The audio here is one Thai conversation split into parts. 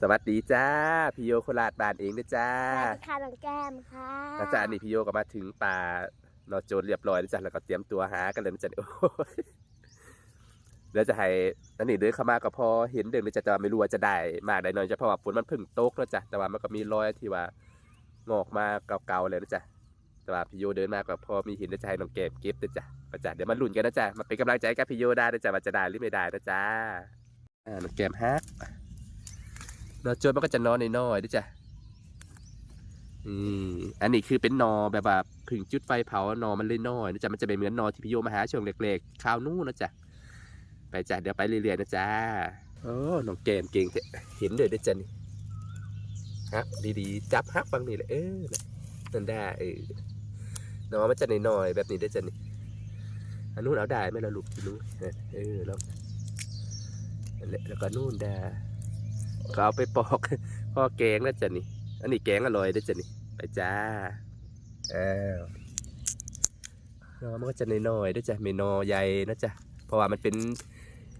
สวัสดีจ้าพี่โยโคราชบ้านเองนะจ้าสวัสดีค่ะน้องแก้มค่ะอาจารย์นี่พี่โยก็มาถึงป่านอโจรเรียบร้อยแล้วจ้ะแล้วก็เตรียมตัวหากันเลยนะจ๊ะโอ้ยแล้วจะให้นั่นนี่เดินเข้ามาก็พอเห็นเดินเลยจ้ะแต่ว่าไม่รู้ว่าจะได้มากได้น้อยจ้ะเพราะว่าฝนมันเพิ่งตกแล้วจ้ะแต่ว่ามันก็มีรอยที่ว่างอกมาเก่าๆเลยนะจ๊ะแต่ว่าพี่โยเดินมาก็พอมีเห็นแล้วจะให้น้องเกมเก็บนะจ๊ะก็จ้ะเดี๋ยวมาลุ้นกันนะจ๊ะมาเป็นกำลังใจให้กับพี่โยได้นะจ๊ะว่าจะได้หรือไม่ได้นะจ๊ะอ่าน้องเกมฮัก นอโจรมันก็จะนอนในน้อยๆด้วยจ้ะอืมอันนี้คือเป็นนอแบบว่าผึ่งจุดไฟเผานอมันเลยน้อยนะจ๊ะมันจะเป็นเหมือนนอที่พี่โยมาหาช่วงเล็กๆข้าวนู่นนะจ๊ะไปจ้ะเดี๋ยวไปเรื่อยๆนะจ๊ะโอ้น้องแกมเก่งเห็นเลยด้วยจ้ะนี่ฮักดีๆจับฮักฟังนี่เลยเออนั่นได้เออนอมันจะน้อยๆแบบนี้ด้วยจ้ะนี่อันนู้นเอาได้ไหมเราลูกที่นู้นเออแล้วและแล้วก็นู่นได้ ก็เอาไปปอกพ่อแกงนะจ๊ะนี่ อันนี้แกงอร่อยนะจ๊ะนี่ ไปจ้าอ้าวนาะมันก็จะน้อยๆนะจ๊ะไม่นอใหญ่นะจ๊ะ เพราะว่ามันเป็น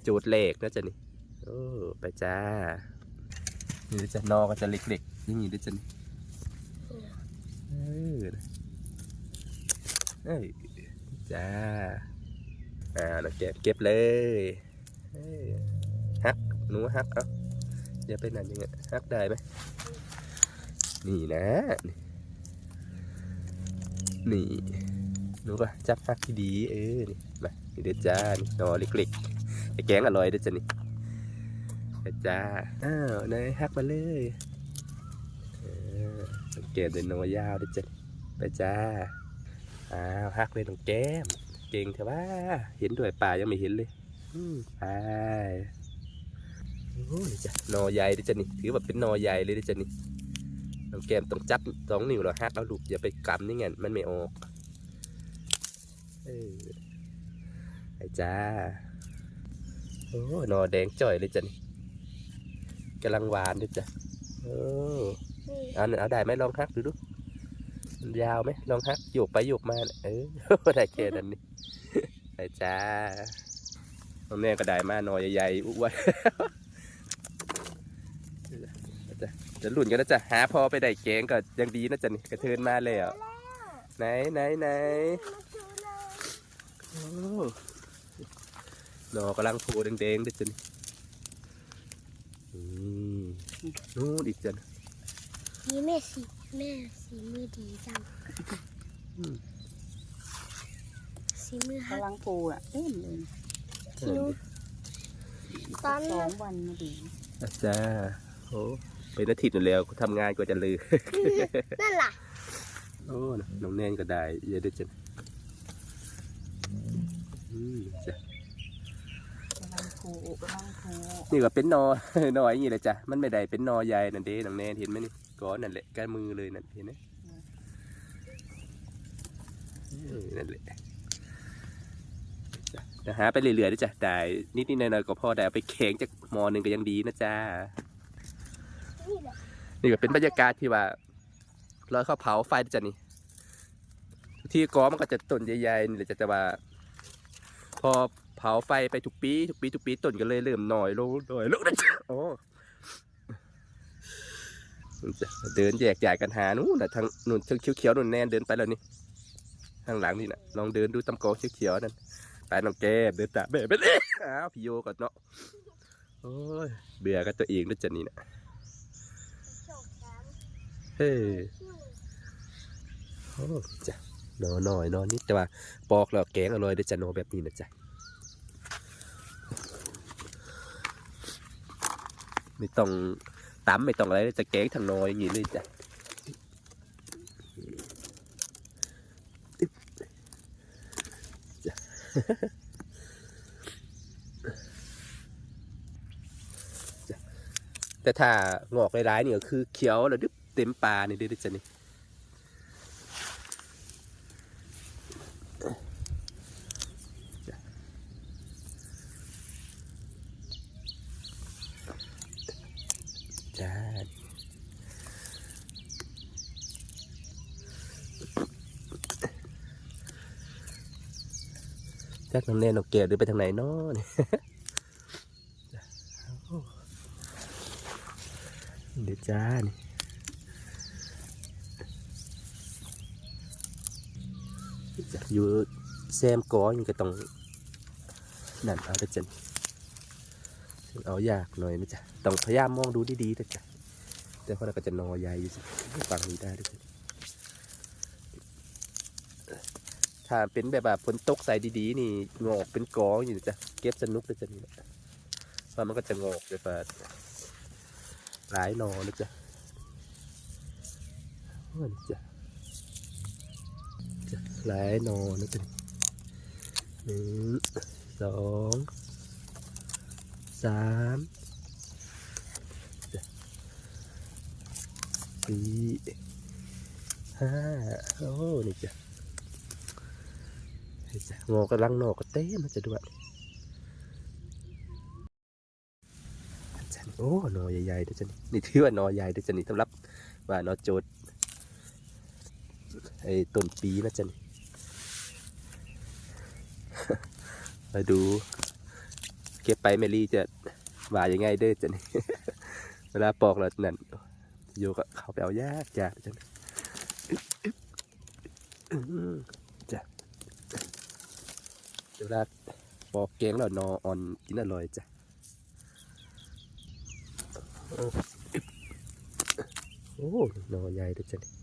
จูดเหล็กนะจ๊ะนี่ โอ้ไปจ้า นี่นะจ๊ะนอก็จะเล็กๆอย่างนี้นะจ๊ะนี่เออเอ้ยจ้า อ่าเราเก็บเก็บเลยฮักหนูฮักเอา อย่าไปนั่นยังไงฮักได้ไหมนี่นะ นี่หนูก็จับฮักที่ดีเออนี่มานี่เด็ดจ้านี่นอเล็กๆไอ้แกงอร่อยเด็ดจ้านี่เด็ดจ้าอ้าวนายฮักมาเลยเออสังเกตเลยนอยาวเด็ดจ้าไปจ้า อ้าวฮักเลยน้องแก้ม เก่งเถอะว่า เห็นด้วยป่ายังไม่เห็นเลยอืมไป โอ้ยจ้ะนอใหญ่ดิจ้ะนี่ถือว่าเป็นนอใหญ่เลยดิจ้ะนี่น้องแก้มต้องจับสองนิ้วแล้วฮักแล้วลูกอย่าไปกำนี่ไงมันไม่ออกเออไอ้จ้าโอ้นอแดงจ่อยเลยจ้ะนี่กำลังหวานด้วยจ้ะโอ้เอาหนึ่งเอาได้ไหมลองฮักดูดูยาวไหมลองฮักโยกไปโยกมาเออได้แค่นั้นนี่ไอ้จ้าน้องแน่ก็ได้มานอใหญ่ๆอ้วน จะหลุ่นกันนะจ๊ะหาพอไปได้แกงก็ยังดีนะจ๊ะนี่กระเทินมาแล้วไหนไหนไหนมาดูเลยโอ้หนอกำลังโผล่แดงๆด้วยจ๊ะนี่อืมนู่นอีกจ๊ะนะนี่แม่สีแม่สีมือดีจังอืมสีมือฮักกำลังปูอะเต็มเลยที่หนูตอนสอนั้งนวันมาดีอาจ้าโอ้ เป็นอาทิตย์อยู่แล้วทำงานกว่าจะลือ นั่นล่ะโอ้นะน้องแนนก็ได้เยอะด้วยจ๊ะอืมจ้ะกำลังปูกำลังปูนี่ก็เป็นนอหน่อยอย่างนี้เลยจ้ะ มันไม่ได้เป็นนอใหญ่นั่นเด้น้องแนนเห็นไหมนี่ก้อนนั่นแหละใกล้มือเลยนั่นเห็นไหมเออนั่นแหละจ้ะเดี๋ยวหาไปเรื่อยๆด้วยจ้ะได้นิดๆหน่อยๆก็พอได้เอาไปแข็งจากหมอหนึ่งก็ยังดีนะจ้า นี่ก็เป็นบรรยากาศที่ว่าลอยเข้าเผาไฟด้วยจ้ะนี่ ที่ก้อมันก็จะต้นใหญ่ๆนี่แหละจะแต่ว่า พอเผาไฟไปทุกปีทุกปีทุกปีต้นก็เลยเริ่มหน่อยลงหน่อยลงนะจ๊ะโอ้เดินแยกย้ายกันหานู่นนะทางนู่นทางเขียวๆนู่นแน่นเดินไปแล้วนี่ทางหลังนี่นะลองเดินดูตำโกเขียวๆนั่นไปน้องแก้เดินตามแม่ไปเลยอ้าวพี่โยก่อนเนาะโอ้ยเบื่อกับตัวเองด้วยจ้ะนี่นะ เฮ้ยโอ้จ้ะนอนหน่อยนอนนิดแต่ว่าปอกแล้วแกงอร่อยเด้จ้ะโนแบบนี้นะจ๊ะไม่ต้องตำไม่ต้องอะไรจะแกงทางนอยอย่างนี้เลยจ้ะแต่ถ้างอกร้ายๆนี่ก็คือเขียวแล้วดึบ เต็มปลานี่เด้อจ้ะนี่จ้าจักน้ำแน่นกแก้วเดินไปทางไหนเนาะนี่จ้ะโอ้เดี๋ยวจ้านี่จะ อยู่แซมก้อยก็ต้องนั่นเอาเด้จ้ะถึงเอายากหน่อยนะจ๊ะต้องพยายามมองดูดีๆนะจ๊ะแต่พอเราก็จะนอใหญ่อยู่สิฟังนี้ได้ด้วยถ้าเป็นแบบแบบฝนตกใส่ดีๆ นี่งอกเป็นกออยู่นะจ๊ะเก็บสนุกเลยจ้ะนี่นะเพราะมันก็จะงอกแบบว่าหลายนอนะจ๊ะโอ้นี่จ้ะจ้ะ หลายนอนะจ๊ะหนึ่งสองสามสี่ห้าโอ้นี่จ้ะนี่จ้ะงอกำลังนอกก็เต้มันจะด้วยโอ้หนอใหญ่ๆเด้วยจ้ะนี่นี่ถือว่าหนอใหญ่เด้วยจ้ะนี่สำหรับว่านอโจด ไอ้ต้นปีนะจ้ะนี่มาดู เก็บไปเมลี่จะว่ายังไงเด้อจ้ะนี่เวลาปอกแล้วนั่นโยกเขาไปเอายากจ้ะจ้ะอื้อจ้ะเวลาปอกแกงแล้วนออ่อนกินอร่อยจ้ะโอ้นอใหญ่ด้อจ้ะนี่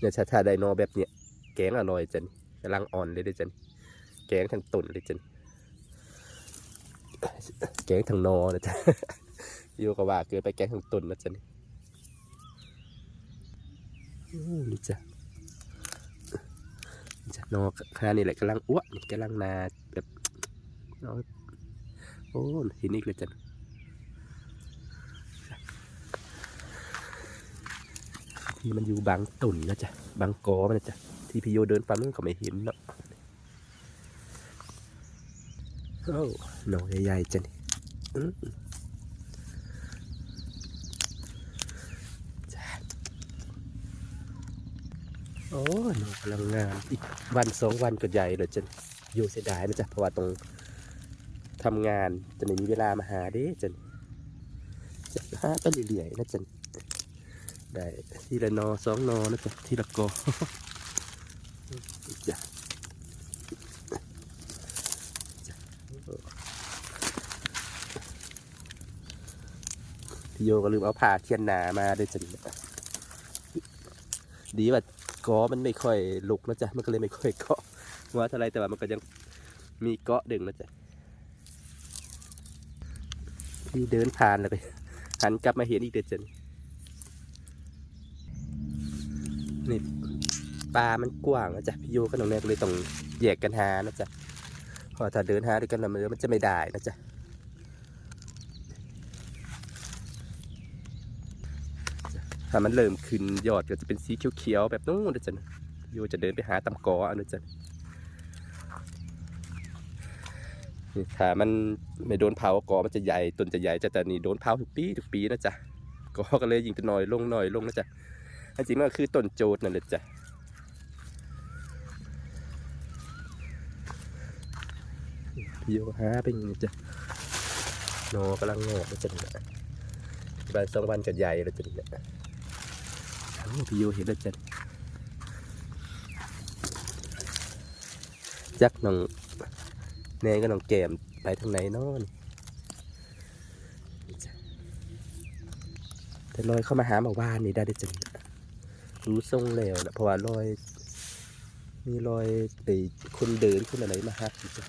เนี่ยถ้าถ้าได้นแบบเนี้ยแกงอร่อยจ้ะนี่กำลังอ่อนเลยด้อจ้ะนี่แกงทั้งต้นเลยจ้ะนี่แกงทางนอนะจ๊ะอยู่กับว่าเกินไปแกงทางตุ่นนะจ๊ะนี่อู้นี่จ้ะนี่จ้ะนอขนาดนี้แหละกำลังอ้วนกำลังนาแบบนอโอ้เห็นอีกเลยจ้ะ ที่มันอยู่บางตุ่นนะจ๊ะบางกอมันนะจ๊ะที่พี่โยเดินไปมันก็ไม่เห็นเนาะโอ้หนอใหญ่ๆจ้ะนี่อืมจ้ะโอ้หนูกำลังงานอีกวันสองวันก็ใหญ่เลยจนอยู่เสียดายนะจ๊ะเพราะว่าตรงทำงานจะไม่มีเวลามาหาเด้จนจะหาไปเรื่อยๆนะจ๊ะ ได้ทีละนอสองนอนะจ๊ะทีละกอจ้ะพี่โยก็ลืมเอาผ้าเทียนหนามาด้วยจ้ะดีว่ากอมันไม่ค่อยลุกนะจ๊ะมันก็เลยไม่ค่อยเกาะว่าเท่าไรแต่ว่ามันก็ยังมีเกาะดึงนะจ๊ะพี่เดินผ่านเลยหันกลับมาเห็นอีกเด็ดจ้ะ นี่ปลามันกว้างนะจ๊ะพี่โยกับน้องแนนก็เลยต้องแยกกันหานะจ๊ะเพราะถ้าเดินหาด้วยกันแล้วมันจะไม่ได้นะจ๊ะถ้ามันเริ่มขึ้นยอดก็จะเป็นสีเขียวๆแบบนู้นนะจ๊ะโยจะเดินไปหาตำกอเอานะจ๊ะถ้ามันไม่โดนเผากอมันจะใหญ่ต้นจะใหญ่จะแต่นี่โดนเผาทุกปีทุกปีนะจ๊ะกอก็เลยยิงจะหน่อยลงหน่อยลงนะจ๊ะ อันจริงมันก็คือต้นโจดนั่นแหละจ๊ะพิโยหาเป็นย่างนี้จ้ะโนกำลังงอกนะจ๊ะนี่วันสองวันก็ใหญ่แล้วจ๊ะนี่โอ้พี่โยเห็นแล้วจันจักน้องแนงก็น้องแก้มไปทางไหนนอนแต่ลอยเข้ามาหาหมาว่านนี่ได้เด้จัน รู้ทรงแล้วนะเพราะว่าลอย มีรอยไอ้คนเดินคนอะไรมาฮักอยู่จ้ะ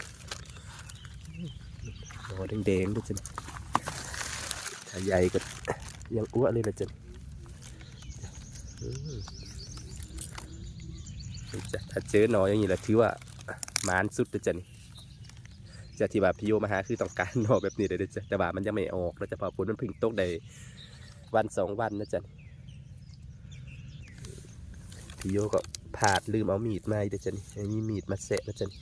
รอยแดงๆด้วยจันถ้าใหญ่ก็ยังอ้วนเลยละจันอืมนี่จ้ะถ้าเจอหนออย่างนี้แหละถือว่ามานสุดเลยจ้ะนี่จะที่ว่าพี่โยมาหาคือต้องการหนอแบบนี้เลยด้อจ้ะแต่ว่ามันยังไม่ออกแล้วจะพอฝนมันพึ่งตกได้วันสองวันนะจ๊ะนี่ พี่โยก็ผาดลืมเอามีดมาอีกเด้อจ้ะนี่มีมีดมาเสะนะจ๊ะนี่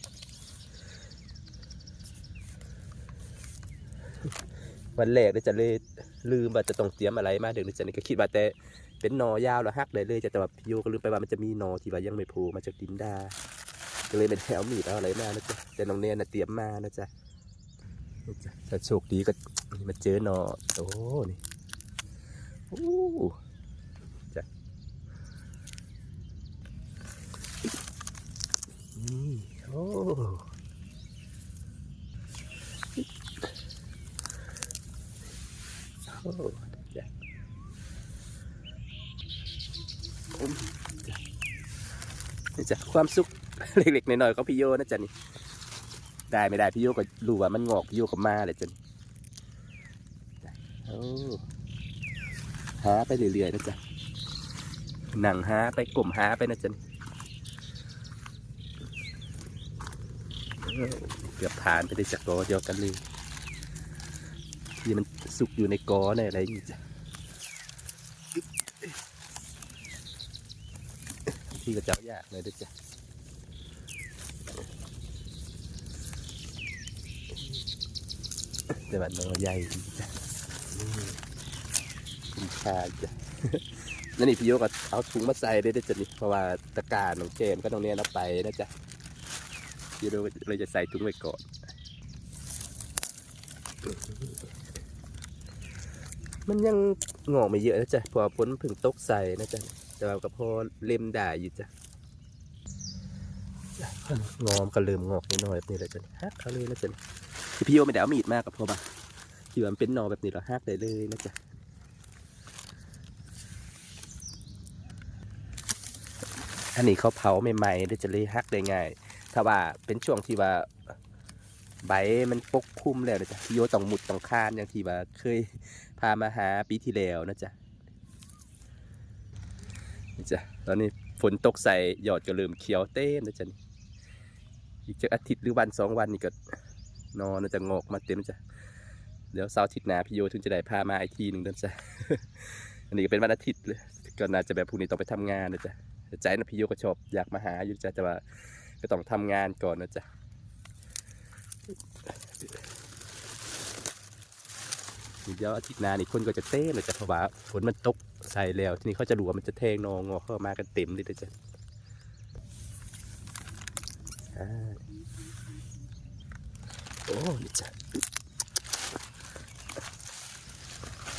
วันแรกเด้อจ้ะเลยลืมว่าจะต้องเตรียมอะไรมาเดี๋ยวนี้จ้ะนี่ก็คิดว่าแต่เป็นหนอยาวแล้วหักเลยเลยจะแต่ว่าพี่โยก็ลืมไปว่ามันจะมีหนอที่ว่ายังไม่โผล่มาจากดินดาก็เลยเป็นแถวมีดเอาอะไรมานะจ๊ะแต่น้องเนนน่ะเตรียมมานะจ๊ะจะถ้าโชคดีก็มาเจอหนอโอ้นี่โอ้จ้ะ นี่โอ้โอ้จ้ะอืมจ้ะนี่จ้ะความสุขเล็กๆน้อยๆของพี่โยนะจ๊ะนี่ได้ไม่ได้พี่โยก็รู้ว่ามันงอกพี่โยก็มาเลยจ้ะนี่จ้ะโอ้หาไปเรื่อยๆนะจ๊ะหนังหาไปกลุ่มหาไปนะจ๊ะนี่ เกือบผ่านไปได้จากกอเดียวกันเลยที่มันสุกอยู่ในกอเนี่ยอะไรอย่จ้ะที่ก็เจ้ายากเลยด้วยจ้ะแต่แบบน้อใหญ่จ้ะนี่คุ้มค่าจ้ะนั่นนี่พี่โยก็เอาถุงมาใส่ได้ด้วยจ้ะนี่เพราะว่าตะการของเจมก็ต้องเนี้ยเอาไปนะจ๊ะ พี่โยเลยจะใส่ถุงไว้ก่อนมันยังงอกไม่เยอะนะจ๊ะพอพ้นเพึ่งตกใส่นะจ๊ะแต่ว่าก็พอเล็มได้อยู่จ้ะจ้ะงอมก็เริ่มงอกนิดหน่อยแบบนี้เลยจ้ะนี่ฮักเขาเลยนะจ๊ะนี่คือพี่โยไม่ได้เอามีดมากกับพ่อปะที่ว่ามันเป็นนอแบบนี้เราหักได้เลยนะจ๊ะอันนี้เขาเผาใหม่ๆได้จะเลยหักได้ง่าย ถ้าว่าเป็นช่วงที่ว่าใบมันปกคลุมแล้วนะจ๊ะพโยต้องหมุดต้องคานอย่างที่ว่าเคยพามาหาปีที่แล้วนะจ๊ะนี่จ้ะตอนนี้ฝนตกใส่หยอดก็เริ่มเขียวเต้มนะจ๊ะอีกจะอาทิตย์หรือวันสองวันนี่ก็นอนน่าจะงอกมาเต็มจ้ะเดี๋ยวเสาร์อาทิตย์หน้าพี่โยถึงจะได้พามาอีกทีหนึ่งเดินจ้ะอันนี้ก็เป็นวันอาทิตย์เลยก็น่าจะแบบพรุ่งนี้ต้องไปทำงานนะจ๊ะใจนะพี่โยก็ชอบอยากมาหาอยู่จ้ะแต่ว่า ก็ต้องทำงานก่อนนะจ๊ะเดี๋ยวอาทิตย์หน้านี่คนก็จะเต้นเลยจ้ะเพราะว่าฝนมันตกใส่แล้ว ทีนี้เขาจะรู้ว่ามันจะเทงนองอเข้ามากันเต็มเลยนะจ้ะโอ้นี่จ้ะ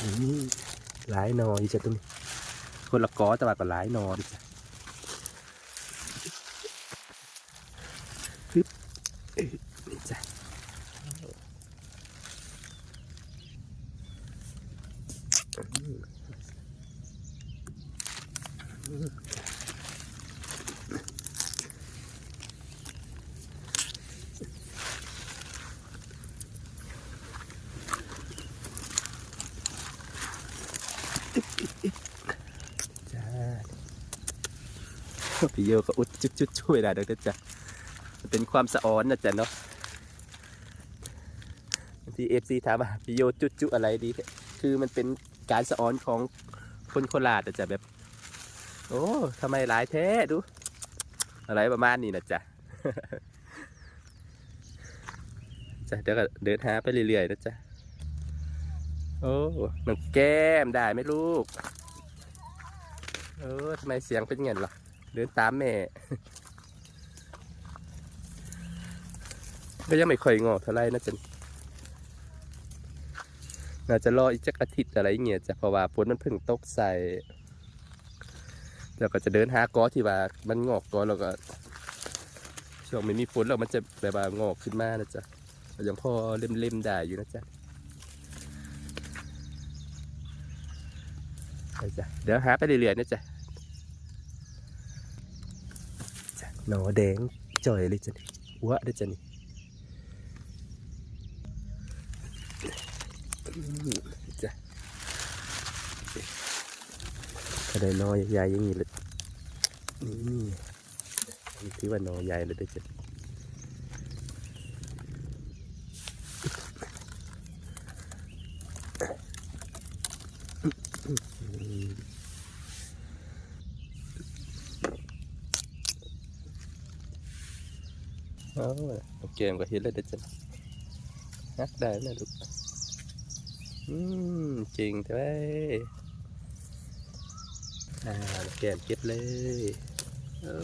อืมหลายนอนี่จ้ะตรงนี้คนละกอแต่ว่าก็หลายนอนี่จ้ะฮึบเอ้ย นี่จ้ะอืมอืมจ้าพี่โยก็อุดจุดจุดช่วยได้ด้อจ้ะ เป็นความสะอ้อนนะจ๊ะเนาะที่เอฟซีถามว่าพี่โยจุดจุอะไรดี คือมันเป็นการสะอ้อนของคนโคราชนะจ๊ะแบบ โอ้ทำไมหลายแท้ดู อะไรประมาณนี้นะจ๊ะจ้ะเดี๋ยวก็เดินหาไปเรื่อยๆนะจ๊ะโอ้น้องแก้มได้ไหมลูก เออทำไมเสียงเป็นเงี้ยล่ะเดินตามแม่ ก็ยังไม่ค่อยงอกเท่าไรนะจ๊ะน่าจะรออีกจักอาทิตย์อะไรเงี้ยจ้ะเพราะว่าฝนมันเพิ่งตกใส่แล้วก็จะเดินหากอที่ว่ามันงอกกอนแล้วก็ช่วงไม่มีฝนแล้วมันจะแบบว่างอกขึ้นมานะจ๊ะยังพอเล่มๆได้อยู่นะจ๊ะไปจ้ะเดี๋ยวหาไปเรื่อยๆนะจ๊ะจ้ะหนอแดงจ่อยเลยจ้ะนี่วะเด้อจ้ะนี่อืม จ้ะถ้าได้นอใหญ่ๆอย่างนี้เลยนี่นี่ถือว่านอใหญ่เลยเด้จ้ะเอาโอเคมก็เห็นเลยเด้อจ้ะนักได้แล้วลูก อืมจริงเว้ยอ่าแกมเก็บเลยโอ้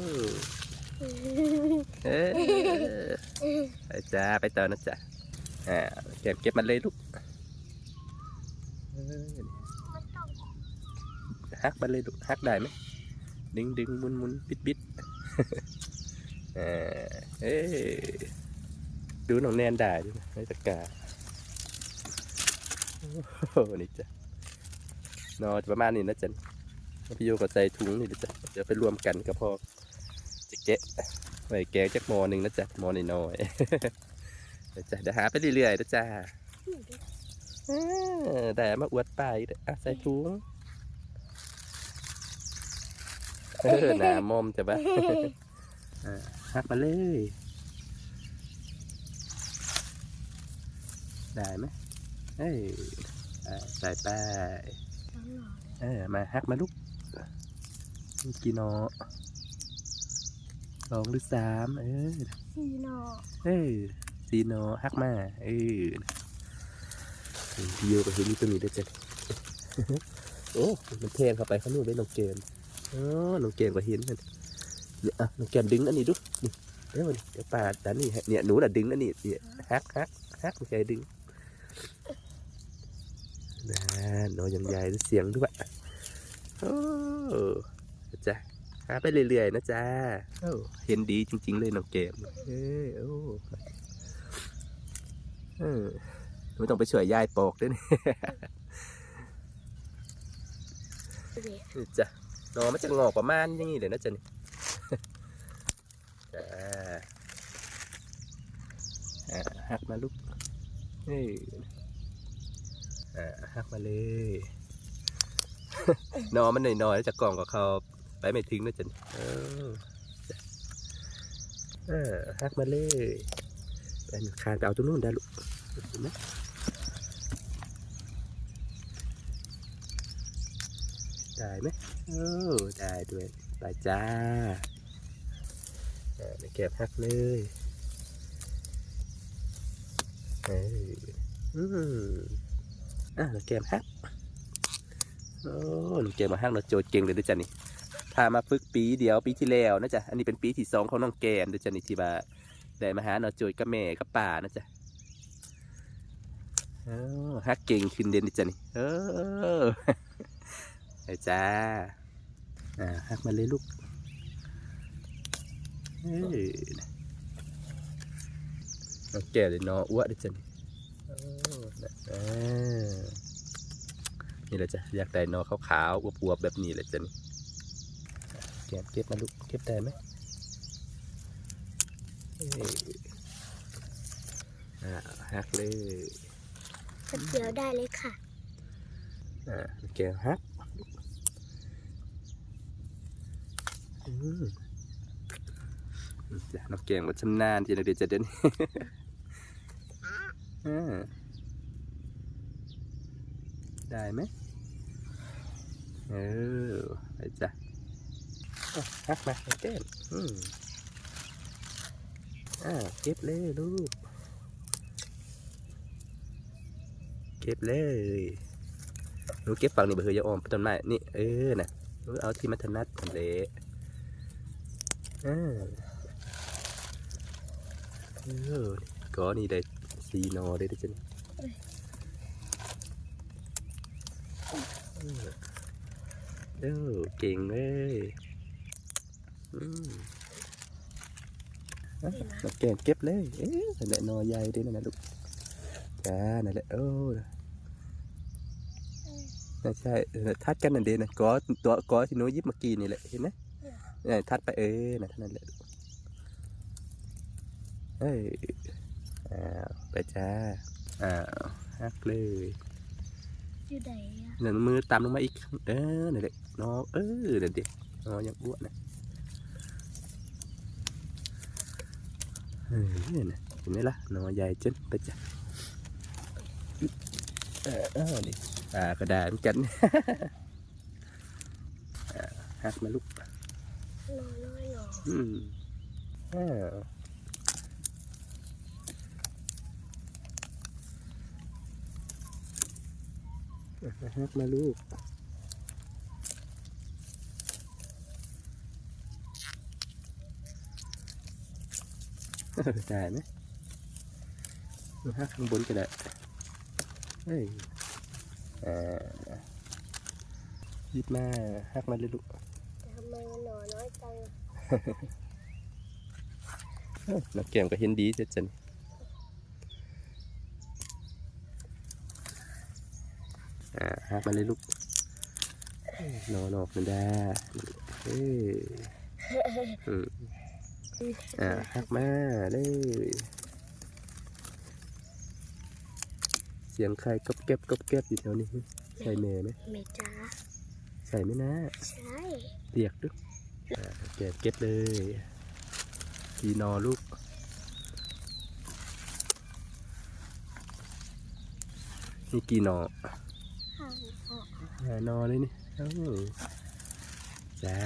เออไปจ้าไปต่อนะจ๊ะอ่าแกมเก็บมันเลยลูกเออมันต้องฮักไปเลยลูกฮักได้ไหมดึงดึงมุนมุนบิดบิดเอ้ยดูน้องแนนได้ด้วยนะในตะกา นี่จ้ะนอนประมาณนี้นะจ๊ะพี่โยก็ใส่ถุงนี่นะจ๊ะเดี๋ยวไปรวมกันกับพ่อจะแกะไว้แกงจักหมอหนึ่งนะจ๊ะหมอน้อยๆเดี๋ยวจ้ะเดี๋ยวหาไปเรื่อยๆนะจ๊ะเออแต่มาอวดไปอีกเด้ออะใส่ถุงเออหน้ามอมจะบ้าหักมาเลย ได้ไหม เอ้ยอ่าใส่ไปเออมาหักมาลูกมีกี่หนอสองหรือสามเออสีนอเอ้ยสี่หนอหักมาเออพี่โยก็เห็นมีตัวนี้ด้วยจ้ะโอ้มันแทงเข้าไปข้างนู้นได้น้องเกมอ๋อน้องเกมก็เห็นมันเนี่ยอะน้องเกมดึงอันนี้ดูนี่เดี๋ยวมันเดี๋ยวปาดอันนี้ให้เนี่ยหนูน่ะดึงอันนี้เนี่ยฮักฮักฮักไม่ใช่ดึง นั่นน้อยยังใหญ่เสียงด้วยโอ้จ้ะหาไปเรื่อยๆนะจ๊ะเห็นดีจริง ๆ เลยน้องเกมเอ้ยโอ้เออไม่ต้องไปช่วยยายปอกด้วยนี่จ้ะหนอมันจะงอกประมาณอย่างนี้เลยนะจ๊ะนี่จ้าหักมาลูกเฮ้ย อ่าหักมาเลยนอมันหน่อยๆแล้วจะกล่องกับเขาไปไม่ถึงนะจ๊ะนี่เออจ้ะเออหักมาเลยไปหนูคานไปเอาตรงนู้นได้ลูกเห็นไหมได้ไหมโอ้ได้ด้วยไปจ้าเออไปเก็บฮักเลยเฮ้ยอืม อะเราเก็บฮักโอ้หนูเก็บมาฮักเราโจทย์เก่งเลยด้วยจ้ะนี่พามาฝึกปีเดียวปีที่แล้วนะจ๊ะอันนี้เป็นปีที่สองของน้องแกมด้วยจ้ะนี่ที่ว่าได้มาหาเนาะโจทย์กับแม่กับป่านะจ๊ะฮักเก่งขึ้นเด่นด้วยจ้ะนี่เออไปจ้าอ่าหักมาเลยลูกเฮ้ยน้องแก่เลยเนออ้วนดิจันนะอ่ นี่แหละจ้ะอยากได้เนอขาวๆอวบๆแบบนี้แหละจ้ะนี่แกะเก็บมาลูกเก็บได้ไหมเอ้ยอ่าหักเลยเดี๋ยวได้เลยค่ะอ่าแกะฮักอืมจ้ะน้องแกงว่าชำนาญทีเดียวจะเด่นอ่า ได้ไหมเออไปจ้ะอะฮักมาน้องแก้มอืมอ่าเก็บเลยลูก เก็บเลยหนูเก็บฝั่งนี้เบอร์อยาออมต้นไม้นี่เออน่ะหนูเอาที่มัธนัดทำเละอ่าเออก็นี่ได้ซีโนได้ด้วยจ้ะ เออเออเก่งเลยอืมอะน้ำแกงเก็บเลยเอ๊ะนั่นแหละหนอใหญ่ด้วยนั่นนะลูกจ้านั่นแหละโอ้น่าใช่เออทัดกันนั่นเดนะกอตัวกอที่หนูหยิบเมื่อกี้นี่แหละเห็นไหมเนี่ยทัดไปเออนะเท่านั้นแหละเฮ้ยอ้าวไปจ้าอ้าวฮักเลย อยู่ไหนอะนั่นมือตามลงมาอีก เออนั่นแหละน้องเออนั่นเด็กน้องยังอ้วนนะเออเนี่ยนะเห็นไหมล่ะน้องใหญ่จนไปจ้ะเออเออนี่อ่าก็ได้เหมือนกันอ่าฮักมาลูกนอน้อยหนอ อื มาฮักมาลูกได้ไหมมาฮักข้างบนก็ได้เฮ้ยยิบมาหักมันเลยลูกทำไมมันหนอน้อยจังเอ้าน้ำแก้มก็เห็นดีจ้ะจัน อ่าหักมันเลยลูกนอนออกมันได้เอ้ยอืมอ่าหักมาเลยเสียงใครก๊อบแก๊บก๊อบแก๊บอยู่แถวนี้ใช่แม่ไหมเมจ้าใส่ไหมนะใช่เรียกดูอ่าแกะเก็บเลยทีนอลูกนี่กี่หนอห่างอ อกหานอเลยนี่เอ้าจ้า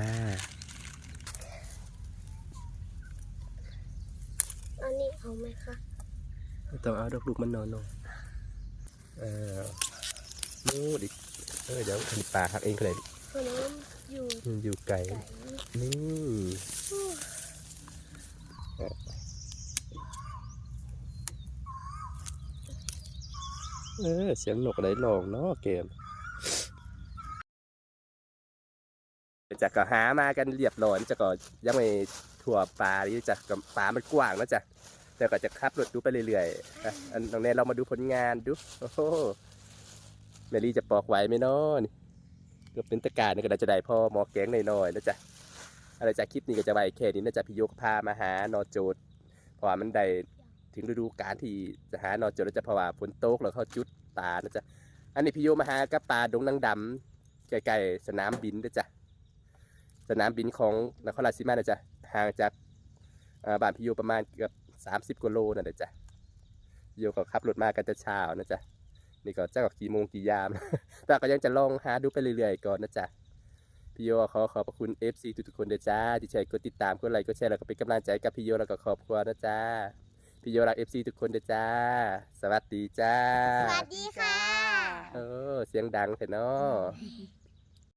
อันนี้เอาไหมคะไม่ต้องเอาดอกลูกมันนอนนอนเออนู่นอีกเออเดี๋ยวอันนี้ปลาหักเองก็เลยเพราะน้องอยู่มันอยู่ไกลไก่นี่เออเสียงนกอะไรลองเนาะเกม จากก็หามากันเรียบร้อยจะก็ยังไม่ถั่วปลาที่จะกับปลามันกว้างนะจ๊ะแต่ก็จะขับรถดูไปเรื่อยๆอะอันตรงนี้เรามาดูผลงานดูโอ้โหเมลี่จะปอกไหวไหมเนาะนี่ก็เป็นตะการนี่ก็จะได้พ่อหมอแกงหน่อยๆนะจ๊ะอะไรจากคลิปนี้ก็จะไว้แค่นี้นะจ๊ะพี่โยกพามาหานอโจดเพราะว่ามันได้ถึงฤดูกาลที่จะหานอโจดแล้วจะเพราะว่าฝนตกแล้วเขาจุดปลานะจ๊ะอันนี้พี่โยมาหากับปลาดงนางดำใกลๆสนามบินนะจ๊ะ สนามบินของนครราชสีมานะจ๊ะห่างจากเอ่อบ้านพี่โยประมาณเกือบสามสิบกว่าโลนั่นแหละจ๊ะพี่โยก็ขับรถมากันแต่เช้านะจ๊ะนี่ก็จะกกี่โมงกี่ยามแต่ก็ยังจะลองหาดูไปเรื่อยๆก่อนนะจ๊ะพี่โยขอขอบพระคุณ FC ทุกๆคนเด้อจ้าที่ช่วยกดติดตามกดไลค์กดแชร์แล้วก็เป็นกำลังใจกับพี่โยแล้วก็ครอบครัวนะจ๊ะพี่โยรัก FC ทุกคนเด้อจ้า สวัสดีจ้า สวัสดีค่ะ เออเสียงดังเถอะเนาะ